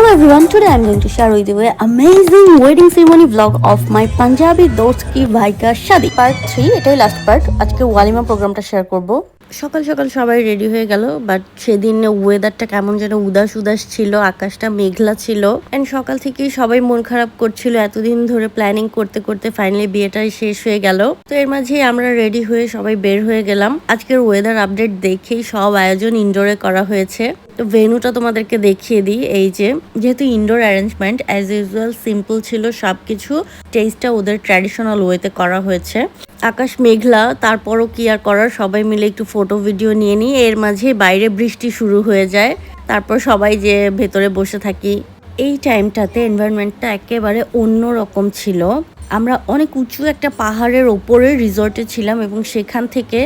Hello everyone, today I'm going to share with you an amazing wedding ceremony vlog of my Punjabi dost ki bhai ka shadi. Part 3, এটাই last part আজকে ওয়ালিমা প্রোগ্রামটা share করব। সকাল সকাল সবাই ready হয়ে গেল বাট সেদিন ওয়েদারটা কেমন যেন উদাস উদাস ছিল আকাশটা মেঘলা ছিল এন্ড সকাল থেকেই সবাই মন খারাপ করছিল এতদিন ধরে প্ল্যানিং করতে করতে ফাইনালি বিয়েটাই শেষ হয়ে গেল। তো এর মাঝেই আমরা রেডি হয়ে সবাই বের হয়ে গেলাম। আজকের ওয়েদার আপডেট দেখেই সব আয়োজন ইনডোরে করা হয়েছে। তো ভেনুটা তোমাদেরকে দেখিয়ে দিই, এই যে, যেহেতু indoor arrangement as usual simple ছিল সব কিছু টেস্টটা ওদের ট্র্যাডিশনাল ওয়েতে করা হয়েছে। আকাশ মেঘলা, তারপরও কি আর করার, সবাই মিলে একটু ফটো ভিডিও নিয়ে নিই। এর মাঝে বাইরে বৃষ্টি শুরু হয়ে যায়, তারপর সবাই যে ভেতরে বসে থাকি। এই টাইমটাতে এনভায়রনমেন্টটা একেবারে অন্য রকম ছিল। আমরা অনেক উঁচু একটা পাহাড়ের ওপরে রিসর্টে ছিলাম এবং সেখান থেকে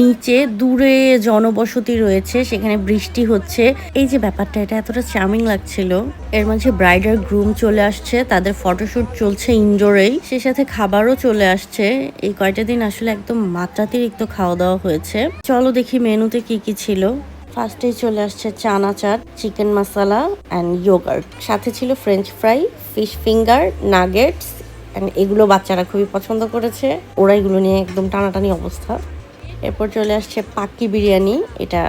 নিচে দূরে জনবসতি রয়েছে, সেখানে বৃষ্টি হচ্ছে। এই যে ব্যাপারটা, এটা এতটা চার্মিং লাগছিল। এর মাঝে ব্রাইড আর গ্রুম চলে আসছে, তাদের ফটোশুট চলছে ইনডোরেই সে সাথে খাবারও চলে আসছে। এই কয়টা দিন আসলে একদম মাত্রাতিরিক্ত খাওয়া দাওয়া হয়েছে। চলো দেখি মেনুতে কি কি ছিল। ফার্স্টেই চলে আসছে chana chaat chicken masala and yogurt সাথে ছিল French fry fish finger nuggets এগুলো বাচ্চারা খুবই পছন্দ করেছে। ওরা এগুলো নিয়ে একদম টানাটানি অবস্থা। এরপর চলে আসছে পাক্কি বিরিয়ানি। এটা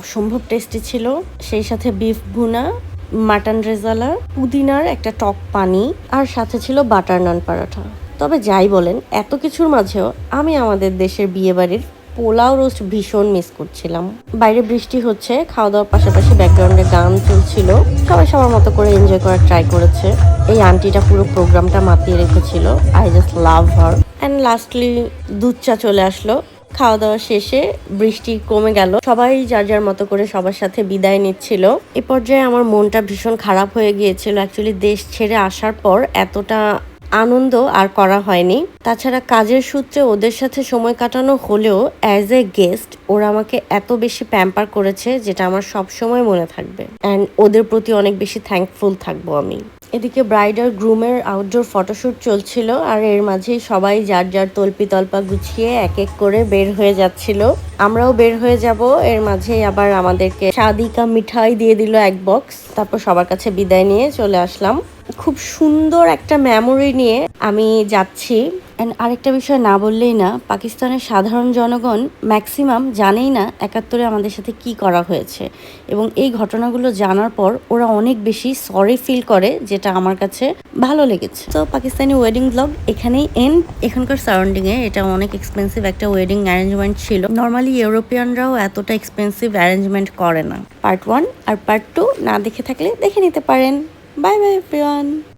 অসম্ভব টেস্টি ছিল। সেই সাথে বিফ ভুনা মাটন রেজালা, পুদিনার একটা টক পানি, আর সাথে ছিল বাটার নান পরাঠা তবে যাই বলেন, এত কিছুর মাঝেও আমি আমাদের দেশের বিয়েবাড়ির পোলাও রোস্ট ভীষণ মিস করছিলাম। বাইরে বৃষ্টি হচ্ছে খাওয়া দাওয়ার পাশাপাশি ব্যাকগ্রাউন্ডে গান চলছিল। সবাই সবার মতো করে এনজয় করার ট্রাই করেছে। এই আন্টিটা পুরো প্রোগ্রামটা মাতিয়ে রেখেছিল। I just love her and lastly দুধ চা চলে আসলো। খাওয়া দাওয়া শেষে বৃষ্টি কমে গেল। সবাই যার যার মতো করে সবার সাথে বিদায় নিচ্ছিল। এ পর্যায়ে আমার মনটা ভীষণ খারাপ হয়ে গিয়েছিল। অ্যাকচুয়ালি দেশ ছেড়ে আসার পর এতটা আনন্দ আর করা হয়নি। তাছাড়া কাজের সূত্রে ওদের সাথে সময় কাটানো হলেও অ্যাজ এ গেস্ট ওরা আমাকে এত বেশি প্যাম্পার করেছে, যেটা আমার সব সময় মনে থাকবে। অ্যান্ড ওদের প্রতি অনেক বেশি থ্যাঙ্কফুল থাকব আমি। এদিকে ব্রাইড আর গ্রুমের আউটডোর ফটোশ্যুট চলছিল আর এর মাঝেই সবাই যার যার তল্পি তল্পা গুছিয়ে এক এক করে বের হয়ে যাচ্ছিল। আমরাও বের হয়ে যাব। এর মাঝে আবার আমাদেরকে সাদিকা মিঠাই দিয়ে দিল এক বক্স তারপর সবার কাছে বিদায় নিয়ে চলে আসলাম। খুব সুন্দর একটা মেমোরি নিয়ে আমি যাচ্ছি। অ্যান্ড আরেকটা বিষয় না বললেই না, পাকিস্তানের সাধারণ জনগণ ম্যাক্সিমাম জানেই না একাত্তরে আমাদের সাথে কি করা হয়েছে। এবং এই ঘটনাগুলো জানার পর ওরা অনেক বেশি সরি ফিল করে, যেটা আমার কাছে ভালো লেগেছে। তো পাকিস্তানি ওয়েডিং ব্লগ এখানেই এন্ড এখানকার সারাউন্ডিংয়ে এটা অনেক এক্সপেন্সিভ একটা ওয়েডিং অ্যারেঞ্জমেন্ট ছিল। নর্মালি ইউরোপিয়ানরাও এতটা এক্সপেন্সিভ অ্যারেঞ্জমেন্ট করে না। পার্ট ওয়ান আর পার্ট টু না দেখে থাকলে দেখে নিতে পারেন। Bye bye everyone